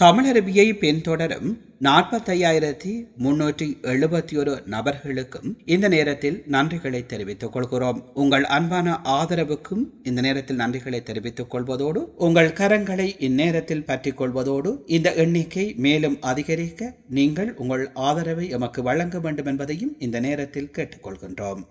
தமிழருவியை பின்தொடரும் நாற்பத்தையாயிரத்தி முன்னூற்றி எழுபத்தி ஒரு நபர்களுக்கும் இந்த நேரத்தில் நன்றிகளை தெரிவித்துக் கொள்கிறோம். உங்கள் அன்பான ஆதரவுக்கும் இந்த நேரத்தில் நன்றிகளை தெரிவித்துக் கொள்வதோடு உங்கள் கரங்களை இந்நேரத்தில் பற்றிக் கொள்வதோடு இந்த எண்ணிக்கை மேலும் அதிகரிக்க நீங்கள் உங்கள் ஆதரவை எமக்கு வழங்க வேண்டும் என்பதையும் இந்த நேரத்தில் கேட்டுக்கொள்கின்றோம்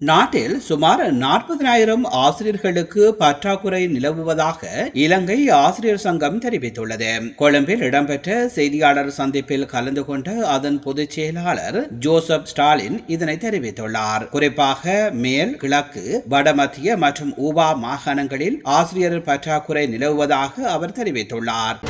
நாட்டில் சுமார் நாற்பதினாயிரம் ஆசிரியர்களுக்கு பற்றாக்குறை நிலவுவதாக இலங்கை ஆசிரியர் சங்கம் தெரிவித்துள்ளது. கொழும்பில் இடம்பெற்ற செய்தியாளர் சந்திப்பில் கலந்து கொண்ட அதன் பொதுச் செயலாளர் ஜோசப் ஸ்டாலின் இதனை தெரிவித்துள்ளார். குறிப்பாக மேல் கிழக்கு வடமத்திய மற்றும் ஊபா மாகாணங்களில் ஆசிரியர் பற்றாக்குறை நிலவுவதாக அவர் தெரிவித்துள்ளார்.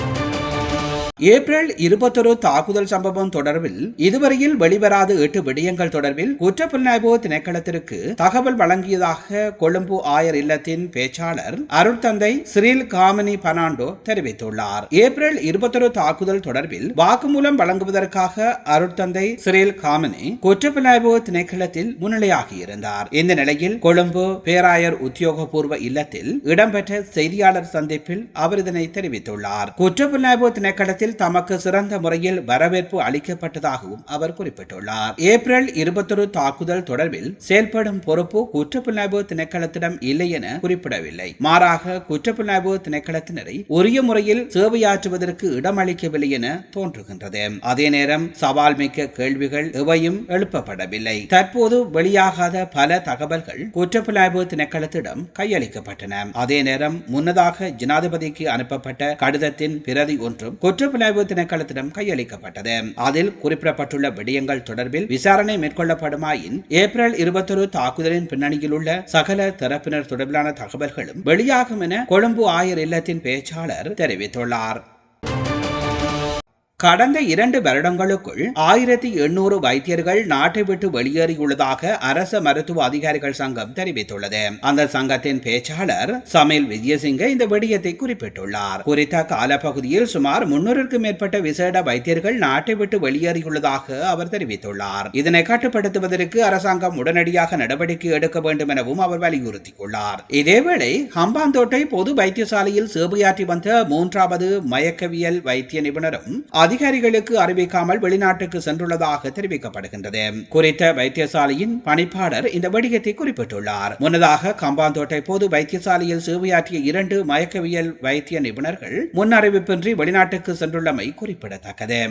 ஏப்ரல் இருபத்தொரு தாக்குதல் சம்பவம் தொடர்பில் இதுவரையில் வெளிவராத எட்டு விடயங்கள் தொடர்பில் குற்றப்புலனாய்வு திணைக்களத்திற்கு தகவல் வழங்கியதாக கொழும்பு ஆயர் இல்லத்தின் பேச்சாளர் அருட்தந்தை சிறில் காமினி பனாண்டோ தெரிவித்துள்ளார். ஏப்ரல் இருபத்தொரு தாக்குதல் தொடர்பில் வாக்குமூலம் வழங்குவதற்காக அருட்தந்தை சிறில் காமினி குற்றப்புலனாய்வு திணைக்களத்தில் முன்னிலையாகியிருந்தார். இந்த நிலையில் கொழும்பு பேராயர் உத்தியோகபூர்வ இல்லத்தில் இடம்பெற்ற செய்தியாளர் சந்திப்பில் அவர் இதனை தெரிவித்துள்ளார். குற்றப்புலனாய்வு திணைக்களத்தில் நிகழ்ச்சியில் தமக்கு சிறந்த முறையில் வரவேற்பு அளிக்கப்பட்டதாகவும் அவர் குறிப்பிட்டுள்ளார். ஏப்ரல் இருபத்தொரு தாக்குதல் தொடர்பில் செயல்படும் பொறுப்பு குற்றப்புலனாய்வு திணைக்களத்திடம் இல்லை என குறிப்பிடவில்லை. மாறாக குற்றப்புலனாய்வு திணைக்களத்தினரை உரிய முறையில் சேவையாற்றுவதற்கு இடமளிக்கவில்லை என தோன்றுகின்றது. அதே நேரம் சவால் மிக்க கேள்விகள் எவையும் எழுப்பப்படவில்லை. தற்போது வெளியாகாத பல தகவல்கள் குற்றப்புலனாய்வு திணைக்களத்திடம் கையளிக்கப்பட்டன. அதே நேரம் முன்னதாக ஜனாதிபதிக்கு அனுப்பப்பட்ட கடிதத்தின் பிரதி ஒன்றும் குற்ற புலனாய்வு திணைக்களத்திடம் கையளிக்கப்பட்டது. அதில் குறிப்பிடப்பட்டுள்ள விடயங்கள் தொடர்பில் விசாரணை மேற்கொள்ளப்படுமாயின் ஏப்ரல் இருபத்தொரு தாக்குதலின் பின்னணியில் உள்ள சகல தரப்பினர் தொடர்பிலான தகவல்களும் வெளியாகும் என கொழும்பு ஆயர் இல்லத்தின் பேச்சாளர் தெரிவித்துள்ளார். கடந்த இரண்டு வருடங்களுக்குள் ஆயிரத்தி எண்ணூறு வைத்தியர்கள் நாட்டை விட்டு வெளியேறியுள்ளதாக அரச மருத்துவ அதிகாரிகள் சங்கம் தெரிவித்துள்ளது. அந்த சங்கத்தின் பேச்சாளர் சமீல் விஜயசிங்க இந்த விடயத்தை குறிப்பிட்டுள்ளார். குறித்த காலப்பகுதியில் சுமார் முன்னூறுக்கும் மேற்பட்ட விசேட வைத்தியர்கள் நாட்டை விட்டு வெளியேறியுள்ளதாக அவர் தெரிவித்துள்ளார். இதனை கட்டுப்படுத்துவதற்கு அரசாங்கம் உடனடியாக நடவடிக்கை எடுக்க வேண்டும் எனவும் அவர் வலியுறுத்தியுள்ளார். இதேவேளை ஹம்பாந்தோட்டை பொது வைத்தியசாலையில் சேவையாற்றி வந்த மூன்றாவது மயக்கவியல் வைத்திய நிபுணரும் அதிகாரிகளுக்கு அறிவிக்காமல் வெளிநாட்டுக்கு சென்றுள்ளதாக தெரிவிக்கப்படுகின்றது. குறித்த வைத்தியசாலையின் பணிப்பாளர் இந்த வடிகத்தை குறிப்பிட்டுள்ளார். முன்னதாக கம்பாந்தோட்டை பொது வைத்தியசாலையில் சேவையாற்றிய இரண்டு மயக்கவியல் வைத்திய நிபுணர்கள் முன் அறிவிப்பின்றி வெளிநாட்டுக்கு சென்றுள்ளமை குறிப்பிடத்தக்கது.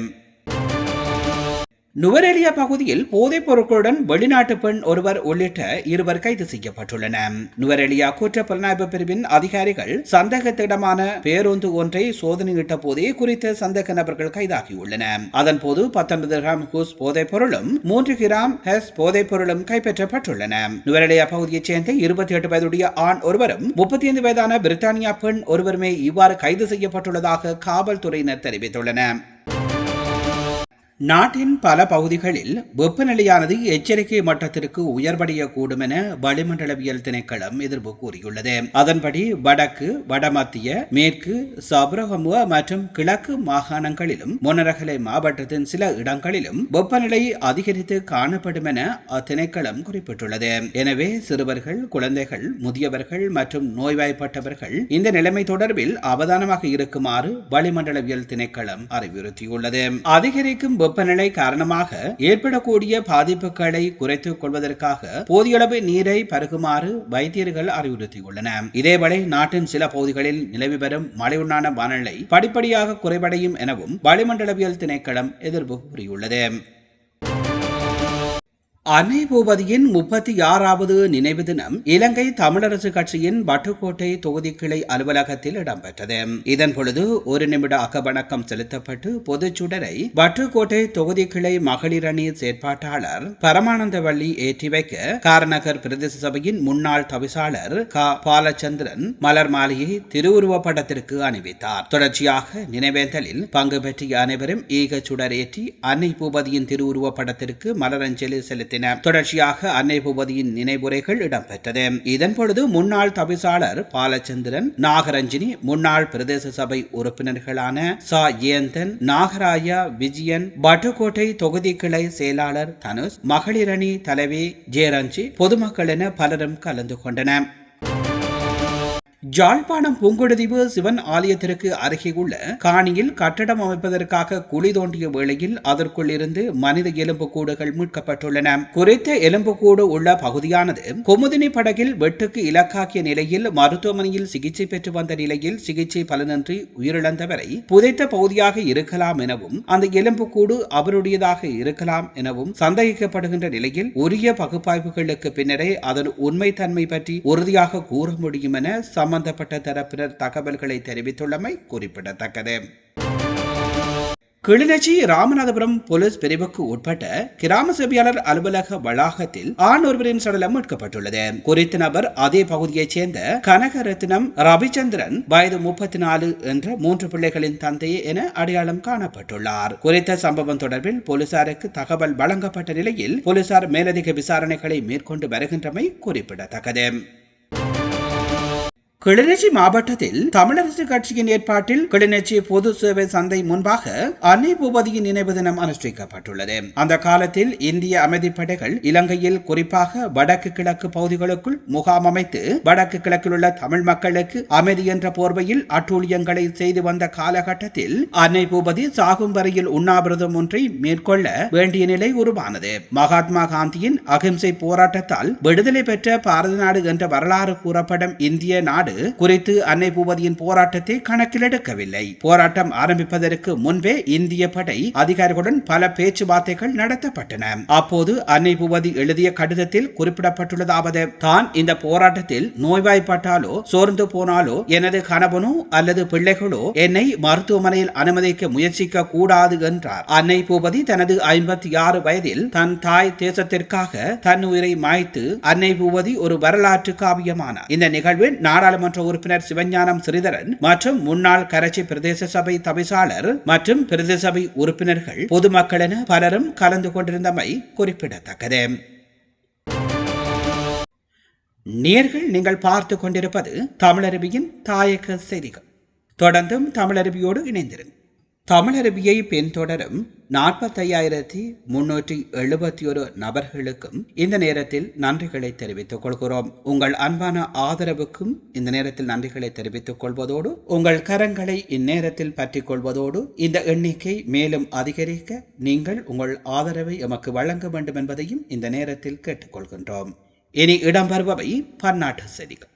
நுவரேலியா பகுதியில் போதைப் பொருட்களுடன் வெளிநாட்டு பெண் ஒருவர் உள்ளிட்ட இருவர் கைது செய்யப்பட்டுள்ளனர். நுவரேலியா குற்ற புலனாய்வு பிரிவின் அதிகாரிகள் சந்தேகத்திடமான பேருந்து ஒன்றை சோதனையிட்ட போதே குறித்த சந்தேக நபர்கள் கைதாகியுள்ளனர். அதன் போது பத்தொன்பது கிராம் ஹூஸ் போதைப் பொருளும் மூன்று கிராம் ஹெஸ் போதைப் பொருளும் கைப்பற்றப்பட்டுள்ளன. நுவரேலியா பகுதியைச் சேர்ந்த இருபத்தி எட்டு வயதுடைய ஆண் ஒருவரும் முப்பத்தி ஐந்து வயதான பிரித்தானியா பெண் ஒருவருமே இவ்வாறு கைது செய்யப்பட்டுள்ளதாக காவல்துறையினர் தெரிவித்துள்ளனர். நாட்டின் பல பகுதிகளில் வெப்பநிலையானது எச்சரிக்கை மட்டத்திற்கு உயர்வடையக்கூடும் என வளிமண்டலவியல் திணைக்களம் எதிர்ப்பு கூறியுள்ளது. அதன்படி வடக்கு வடமத்திய மேற்கு சபரகமுவ மற்றும் கிழக்கு மாகாணங்களிலும் மொனரகலை மாவட்டத்தின் சில இடங்களிலும் வெப்பநிலை அதிகரித்து காணப்படும் என அத்திணைக்களம் குறிப்பிட்டுள்ளது. எனவே சிறுவர்கள் குழந்தைகள் முதியவர்கள் மற்றும் நோய்வாய்ப்பட்டவர்கள் இந்த நிலைமை தொடர்பில் அவதானமாக இருக்குமாறு வளிமண்டலவியல் திணைக்களம் அறிவுறுத்தியுள்ளது. அதிகரிக்கும் வெப்பநிலை காரணமாக ஏற்படக்கூடிய பாதிப்புகளை குறைத்துக் கொள்வதற்காக போதிய அளவு நீரை பருகுமாறு வைத்தியர்கள் அறிவுறுத்தியுள்ளனர் இதேவேளை நாட்டின் சில பகுதிகளில் நிலவி வரும் மழையுண்டான வானிலை படிப்படியாக குறைவடையும் எனவும் வளிமண்டலவியல் திணைக்களம் எதிர்ப்பு கூறியுள்ளது. அன்னை பூபதியின் முப்பத்தி ஆறாவது நினைவு தினம் இலங்கை தமிழரசு கட்சியின் வட்டுக்கோட்டை தொகுதி கிளை அலுவலகத்தில் இடம்பெற்றது. இதன் பொழுது ஒரு நிமிட அகவணக்கம் செலுத்தப்பட்டு பொதுச்சுடரை வட்டுக்கோட்டை தொகுதி கிளை மகளிர் அணி செயற்பாட்டாளர் பரமானந்தவள்ளி ஏற்றி வைக்க காரநகர் பிரதேச சபையின் முன்னாள் தவிசாளர் க. பாலச்சந்திரன் மலர் மாலையை திருவுருவ படத்திற்கு அணிவித்தார். தொடர்ச்சியாக நினைவேந்தலில் பங்கு பெற்றிய அனைவரும் ஈக சுடர் ஏற்றி அன்னை பூபதியின் திருவுருவ படத்திற்கு மலரஞ்சலி செலுத்தினர் நிகழ்த்தின தொடர்ச்சியாக அன்னை பூபதியின் நினைவுரைகள் இடம்பெற்றது. இதன்பொழுது முன்னாள் தவிசாளர் பாலச்சந்திரன் நாகரஞ்சினி முன்னாள் பிரதேச சபை உறுப்பினர்களான சா. ஏந்தன் நாகராயா விஜயன் பட்டுக்கோட்டை தொகுதி கிளை செயலாளர் தனுஷ் மகளிரணி தலைவி ஜெயரஞ்சி பொதுமக்கள் என பலரும் கலந்து கொண்டனர். ஜாழ்ப்பாணம் பூங்கொடுதீவு சிவன் ஆலயத்திற்கு அருகே உள்ள காணியில் கட்டடம் அமைப்பதற்காக குழி தோண்டிய வேளையில் அதற்குள் இருந்து மனித எலும்புக்கூடுகள் மீட்கப்பட்டுள்ளன. குறித்த எலும்புக்கூடு உள்ள பகுதியானது குமுதினி படகில் வெட்டுக்கு இலக்காக்கிய நிலையில் மருத்துவமனையில் சிகிச்சை பெற்று வந்த நிலையில் சிகிச்சை பலனின்றி உயிரிழந்தவரை புதைத்த பகுதியாக இருக்கலாம் எனவும் அந்த எலும்புக்கூடு அவருடையதாக இருக்கலாம் எனவும் சந்தேகிக்கப்படுகின்ற நிலையில் உரிய பகுப்பாய்வுகளுக்கு பின்னரே அதன் உண்மைத்தன்மை பற்றி உறுதியாக கூற முடியும் என சம்பந்தப்பட்ட தரப்பினர் தகவல்களை தெரிவித்துள்ளமை குறிப்பிடத்தக்கது. கிளிநொச்சி ராமநாதபுரம் போலீஸ் பிரிவுக்கு உட்பட்ட கிராம சேவையாளர் அலுவலக வளாகத்தில் ஆண் ஒருவரின் சடலம் மீட்கப்பட்டுள்ளது. குறித்த நபர் அதே பகுதியைச் சேர்ந்த கனகரத்னம் ரவிச்சந்திரன் வயது முப்பத்தி நாலு என்ற மூன்று பிள்ளைகளின் தந்தை என அடையாளம் காணப்பட்டுள்ளார். குறித்த சம்பவம் தொடர்பில் போலீசாருக்கு தகவல் வழங்கப்பட்ட நிலையில் போலீசார் மேலதிக விசாரணைகளை மேற்கொண்டு வருகின்றமை குறிப்பிடத்தக்கது. கிளிநொச்சி மாவட்டத்தில் தமிழரசு கட்சியின் ஏற்பாட்டில் கிளிநொச்சி பொது சேவை சந்தை முன்பாக அன்னை பூபதியின் நினைவு தினம் அனுஷ்டிக்கப்பட்டுள்ளது. அந்த காலத்தில் இந்திய அமைதிப்படைகள் இலங்கையில் குறிப்பாக வடக்கு கிழக்கு பகுதிகளுக்குள் முகாம் அமைத்து வடக்கு கிழக்கில் உள்ள தமிழ் மக்களுக்கு அமைதி என்ற போர்வையில் அட்டூழியங்களை செய்து வந்த காலகட்டத்தில் அன்னை பூபதி சாகும் வரையில் உண்ணாவிரதம் ஒன்றை மேற்கொள்ள வேண்டிய நிலை உருவானது. மகாத்மா காந்தியின் அகிம்சை போராட்டத்தால் விடுதலை பெற்ற பாரத நாடு என்ற வரலாறு கூறப்படும் இந்திய நாடு குறித்து அன்னை பூபதியின் போராட்டத்தை கணக்கில் எடுக்கவில்லை போராட்டம் ஆரம்பிப்பதற்கு முன்பே இந்திய படை அதிகாரிகளுடன் பல பேச்சுவார்த்தைகள் நடத்தப்பட்டன. அப்போது அன்னை பூபதி எழுதிய கடிதத்தில் குறிப்பிடப்பட்டுள்ளதாவது தான் இந்த போராட்டத்தில் நோய்வாய்ப்பட்டாலோ சோர்ந்து போனாலோ எனது கணவனோ அல்லது பிள்ளைகளோ என்னை மருத்துவமனையில் அனுமதிக்க முயற்சிக்க கூடாது என்றார். அன்னை பூபதி தனது ஐம்பத்தி ஆறு வயதில் தன் தாய் தேசத்திற்காக தன் உயிரை மாய்த்து அன்னை பூபதி ஒரு வரலாற்று காவியமானார். இந்த நிகழ்வில் நாடாளுமன்ற உறுப்பினர் சிவஞானம் ஸ்ரீதரன் மற்றும் முன்னாள் கரைச்சி பிரதேச சபை தவிசாளர் மற்றும் பிரதேச சபை உறுப்பினர்கள் பொதுமக்கள் என பலரும் கலந்து கொண்டிருந்தமை குறிப்பிடத்தக்கது. நேர்கள் நீங்கள் பார்த்து கொண்டிருப்பது தமிழருவியின் தாயக செய்திகள். தொடர்ந்தும் தமிழருவியோடு இணைந்திருங்கள். தமிழருவியை பின்தொடரும் நாற்பத்தையாயிரத்தி முன்னூற்றி எழுபத்தி ஒரு நபர்களுக்கும் இந்த நேரத்தில் நன்றிகளை தெரிவித்துக் கொள்கிறோம். உங்கள் அன்பான ஆதரவுக்கும் இந்த நேரத்தில் நன்றிகளை தெரிவித்துக் கொள்வதோடு உங்கள் கரங்களை இந்நேரத்தில் பற்றிக் கொள்வதோடு இந்த எண்ணிக்கை மேலும் அதிகரிக்க நீங்கள் உங்கள் ஆதரவை எமக்கு வழங்க வேண்டும் என்பதையும் இந்த நேரத்தில் கேட்டுக்கொள்கின்றோம் இனி இடம்பெறுபவை பன்னாட்டு செய்திகள்.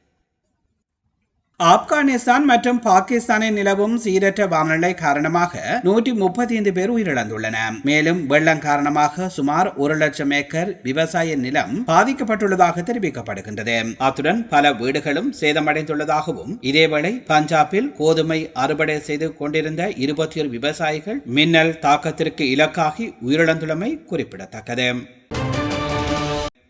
ஆப்கானிஸ்தான் மற்றும் பாகிஸ்தானில் நிலவும் சீரற்ற வானிலை காரணமாக நூற்றி முப்பத்தி ஐந்து பேர் உயிரிழந்துள்ளனர் மேலும் வெள்ளம் காரணமாக சுமார் ஒரு லட்சம் ஏக்கர் விவசாய நிலம் பாதிக்கப்பட்டுள்ளதாக தெரிவிக்கப்படுகின்றது. அத்துடன் பல வீடுகளும் சேதமடைந்துள்ளதாகவும் இதேவேளை பஞ்சாபில் கோதுமை அறுவடை செய்து கொண்டிருந்த இருபத்தி ஒரு விவசாயிகள் மின்னல் தாக்கத்திற்கு இலக்காகி உயிரிழந்துள்ளமை குறிப்பிடத்தக்கது.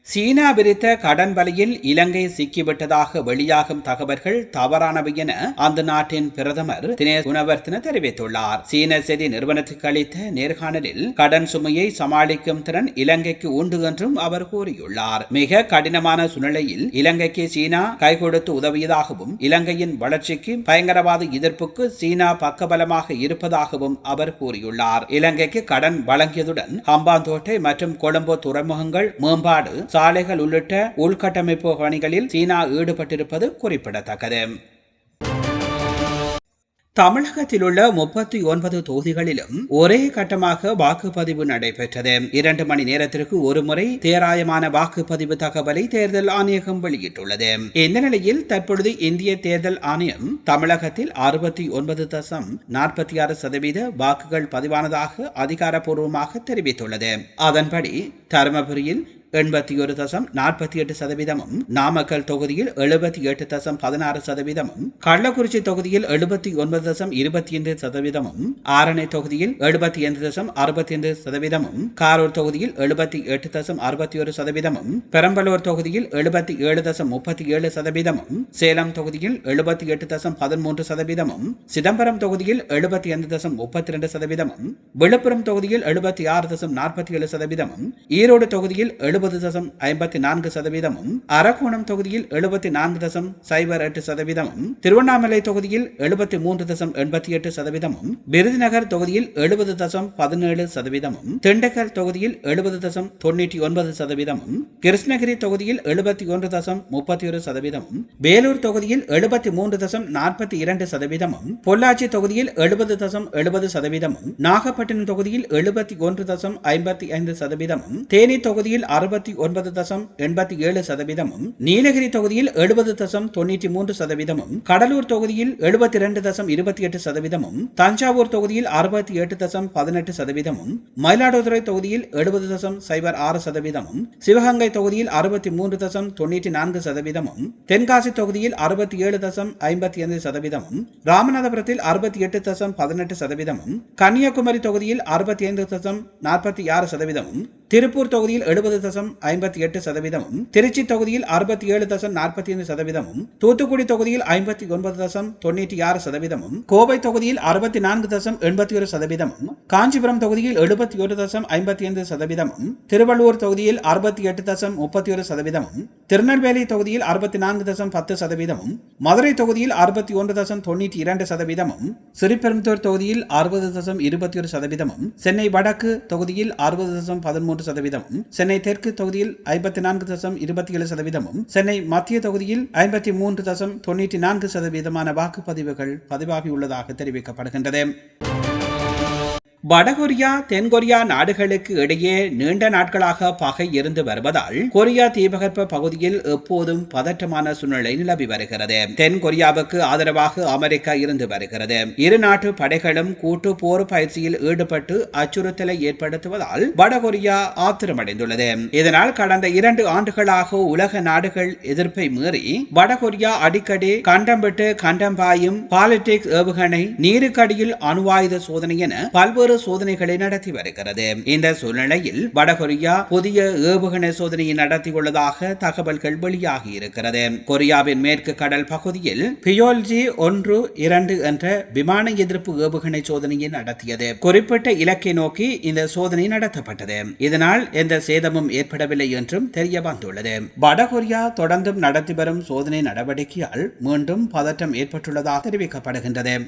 சீனா விரித்த கடன் வலையில் இலங்கை சிக்கிவிட்டதாக வெளியாகும் தகவல்கள் தவறானவை என அந்த நாட்டின் பிரதமர் தினேஷ் குணவர்த்தன தெரிவித்துள்ளார். சீன செய்தி நிறுவனத்துக்கு அளித்த நேர்காணலில் கடன் சுமையை சமாளிக்கும் திறன் இலங்கைக்கு உண்டு என்றும் அவர் கூறியுள்ளார். மிக கடினமான சூழ்நிலையில் இலங்கைக்கு சீனா கை கொடுத்து உதவியதாகவும் இலங்கையின் வளர்ச்சிக்கு பயங்கரவாத எதிர்ப்புக்கு சீனா பக்கபலமாக இருப்பதாகவும் அவர் கூறியுள்ளார். இலங்கைக்கு கடன் வழங்கியதுடன் ஹம்பாந்தோட்டை மற்றும் கொழும்பு துறைமுகங்கள் மேம்பாடு சாலைகள் உள்ளிட்ட உள்கட்டமைப்பு பணிகளில் சீனா ஈடுபட்டிருப்பது குறிப்பிடத்தக்கது. தமிழகத்தில் உள்ள முப்பத்தி ஒன்பது தொகுதிகளிலும் ஒரே கட்டமாக வாக்குப்பதிவு நடைபெற்றது. இரண்டு மணி நேரத்திற்கு ஒரு முறை தேராயமான வாக்குப்பதிவு தகவலை தேர்தல் ஆணையகம் வெளியிட்டுள்ளது. இந்த நிலையில் தற்பொழுது இந்திய தேர்தல் ஆணையம் தமிழகத்தில் அறுபத்தி ஒன்பது தசம் நாற்பத்தி ஆறு சதவீத வாக்குகள் பதிவானதாக அதிகாரப்பூர்வமாக தெரிவித்துள்ளது. அதன்படி தருமபுரியில் எண்பத்தி ஒரு தசம் நாற்பத்தி எட்டு சதவீதமும் நாமக்கல் தொகுதியில் எழுபத்தி எட்டு தசம் பதினாறு சதவீதமும் கள்ளக்குறிச்சி தொகுதியில் எழுபத்தி ஒன்பது தசம் இருபத்தி ஐந்து சதவீதமும் ஆரணை தொகுதியில் எழுபத்தி ஐந்து தசம் அறுபத்தி ஐந்து சதவீதமும் காரூர் தொகுதியில் எழுபத்தி எட்டு தசம் அறுபத்தி ஒரு சதவீதமும் பெரம்பலூர் தொகுதியில் எழுபத்தி ஏழு தசம் முப்பத்தி ஏழு சதவீதமும் சேலம் தொகுதியில் எழுபத்தி எட்டு தசம் பதிமூன்று சதவீதமும் சிதம்பரம் தொகுதியில் எழுபத்தி ஐந்து தசம் முப்பத்தி ரெண்டு சதவீதமும் விழுப்புரம் தொகுதியில் எழுபத்தி ஆறு தசம் நாற்பத்தி ஏழு சதவீதமும் ஈரோடு தொகுதியில் எழுபது தசம் ஐம்பத்தி நான்கு சதவீதமும் அரக்கோணம் தொகுதியில் எழுபத்தி நான்கு தசம் சைபர் எட்டு சதவீதமும் திருவண்ணாமலை தொகுதியில் எழுபத்தி மூன்று தசம் எண்பத்தி எட்டு சதவீதமும் விருதுநகர் தொகுதியில் எழுபது தசம் பதினேழு சதவீதமும் திண்டுக்கல் தொகுதியில் எழுபது தசம் தொண்ணூற்றி ஒன்பது சதவீதமும் கிருஷ்ணகிரி தொகுதியில் எழுபத்தி ஒன்று தசம் முப்பத்தி ஒரு சதவீதமும் வேலூர் தொகுதியில் எழுபத்தி மூன்று தசம் நாற்பத்தி இரண்டு சதவீதமும் பொள்ளாச்சி தொகுதியில் எழுபது தசம் எழுபது சதவீதமும் நாகப்பட்டினம் தொகுதியில் எழுபத்தி ஒன்று தசம் ஐம்பத்தி ஐந்து சதவீதமும் தேனி தொகுதியில் அறுபது அறுபத்தி ஒன்பது தசம் எண்பத்தி ஏழு சதவீதமும் நீலகிரி தொகுதியில் எழுபது தசம் தொண்ணூற்றி மூன்று சதவீதமும் கடலூர் தொகுதியில் எழுபத்தி இரண்டு தசம் இருபத்தி எட்டு சதவீதமும் தஞ்சாவூர் தொகுதியில் அறுபத்தி எட்டு தசம் பதினெட்டு சதவீதமும் மயிலாடுதுறை தொகுதியில் எழுபது தசம் சைபர் ஆறு சதவீதமும் சிவகங்கை தொகுதியில் அறுபத்தி மூன்று தசம் தொண்ணூற்றி நான்கு சதவீதமும் தென்காசி தொகுதியில் அறுபத்தி ஏழு தசம் ஐம்பத்தி ஐந்து சதவீதமும் ராமநாதபுரத்தில் அறுபத்தி எட்டு தசம் பதினெட்டு சதவீதமும் கன்னியாகுமரி தொகுதியில் அறுபத்தி ஐந்து தசம் நாற்பத்தி ஆறு சதவீதமும் திருப்பூர் தொகுதியில் எழுபது தசம் ஐம்பத்தி எட்டு சதவீதமும் திருச்சி தொகுதியில் அறுபத்தி ஏழு தசம் நாற்பத்தி ஐந்து சதவீதமும் தூத்துக்குடி தொகுதியில் ஐம்பத்தி ஒன்பது தசம் தொண்ணூற்றி ஆறு சதவீதமும் கோவை தொகுதியில் அறுபத்தி நான்கு தசம் எண்பத்தி ஒரு சதவீதமும் காஞ்சிபுரம் தொகுதியில் எழுபத்தி ஒரு தசம் ஐம்பத்தி ஐந்து சதவீதமும் திருவள்ளூர் தொகுதியில் அறுபத்தி எட்டு தசம் முப்பத்தி ஒரு சதவீதமும் திருநெல்வேலி தொகுதியில் அறுபத்தி நான்கு தசம் பத்து சதவீதமும் மதுரை தொகுதியில் அறுபத்தி ஒன்று தசம் தொண்ணூற்றி இரண்டு சதவீதமும் சிறுபெரும்புத்தூர் தொகுதியில் அறுபது தசம் இருபத்தி ஒரு சதவீதமும் சென்னை வடக்கு தொகுதியில் அறுபது தசம் பதிமூன்று சதவீதமும் சென்னை தெற்கு தொகுதியில் ஐம்பத்தி நான்கு தசம் இருபத்தி ஏழு சதவீதமும் சென்னை மத்திய தொகுதியில் ஐம்பத்தி மூன்று தசம் தொண்ணூற்றி நான்கு சதவீதமான வாக்குப்பதிவுகள் பதிவாகியுள்ளதாக தெரிவிக்கப்படுகின்றது. வடகொரியா தென்கொரியா நாடுகளுக்கு இடையே நீண்ட நாட்களாக பகை இருந்து வருவதால் கொரியா தீபகற்ப பகுதியில் எப்போதும் பதற்றமான சூழ்நிலை நிலவி வருகிறது. தென்கொரியாவுக்கு ஆதரவாக அமெரிக்கா இருந்து வருகிறது. இரு நாட்டு படைகளும் கூட்டு போர் பயிற்சியில் ஈடுபட்டு அச்சுறுத்தலை ஏற்படுத்துவதால் வடகொரியா ஆத்திரமடைந்துள்ளது. இதனால் கடந்த இரண்டு ஆண்டுகளாக உலக நாடுகள் எதிர்ப்பை மீறி வடகொரியா அடிக்கடி கண்டம் விட்டு கண்டம் பாயும் பாலிடிக்ஸ் ஏவுகணை நீருக்கடியில் அணுவாயுத சோதனை என பல்வேறு சோதனைகளை நடத்தி வருகிறது. இந்த சூழ்நிலையில் வடகொரியா புதிய ஏவுகணை சோதனையை நடத்தியுள்ளதாக தகவல்கள் வெளியாகி இருக்கிறது. கொரியாவின் மேற்கு கடல் பகுதியில் பியோல்ஜி ஒன்று இரண்டு என்ற விமான எதிர்ப்பு ஏவுகணை சோதனையை நடத்தியது. குறிப்பிட்ட இலக்கை நோக்கி இந்த சோதனை நடத்தப்பட்டது. இதனால் எந்த சேதமும் ஏற்படவில்லை என்றும் தெரிய வந்துள்ளது வடகொரியா தொடர்ந்தும் நடத்தி வரும் சோதனை நடவடிக்கையால் மீண்டும் பதற்றம் ஏற்பட்டுள்ளதாக தெரிவிக்கப்படுகின்றது.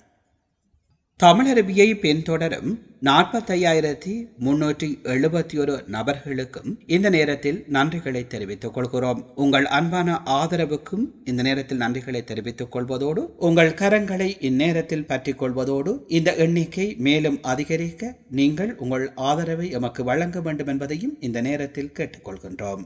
தமிழருவியை பின்தொடரும் நாற்பத்தையாயிரத்தி முன்னூற்றி எழுபத்தி ஒரு நபர்களுக்கும் இந்த நேரத்தில் நன்றிகளை தெரிவித்துக் கொள்கிறோம். உங்கள் அன்பான ஆதரவுக்கும் இந்த நேரத்தில் நன்றிகளை தெரிவித்துக் கொள்வதோடு உங்கள் கரங்களை இந்நேரத்தில் பற்றிக் கொள்வதோடு இந்த எண்ணிக்கை மேலும் அதிகரிக்க நீங்கள் உங்கள் ஆதரவை எமக்கு வழங்க வேண்டும் என்பதையும் இந்த நேரத்தில் கேட்டுக்கொள்கின்றோம்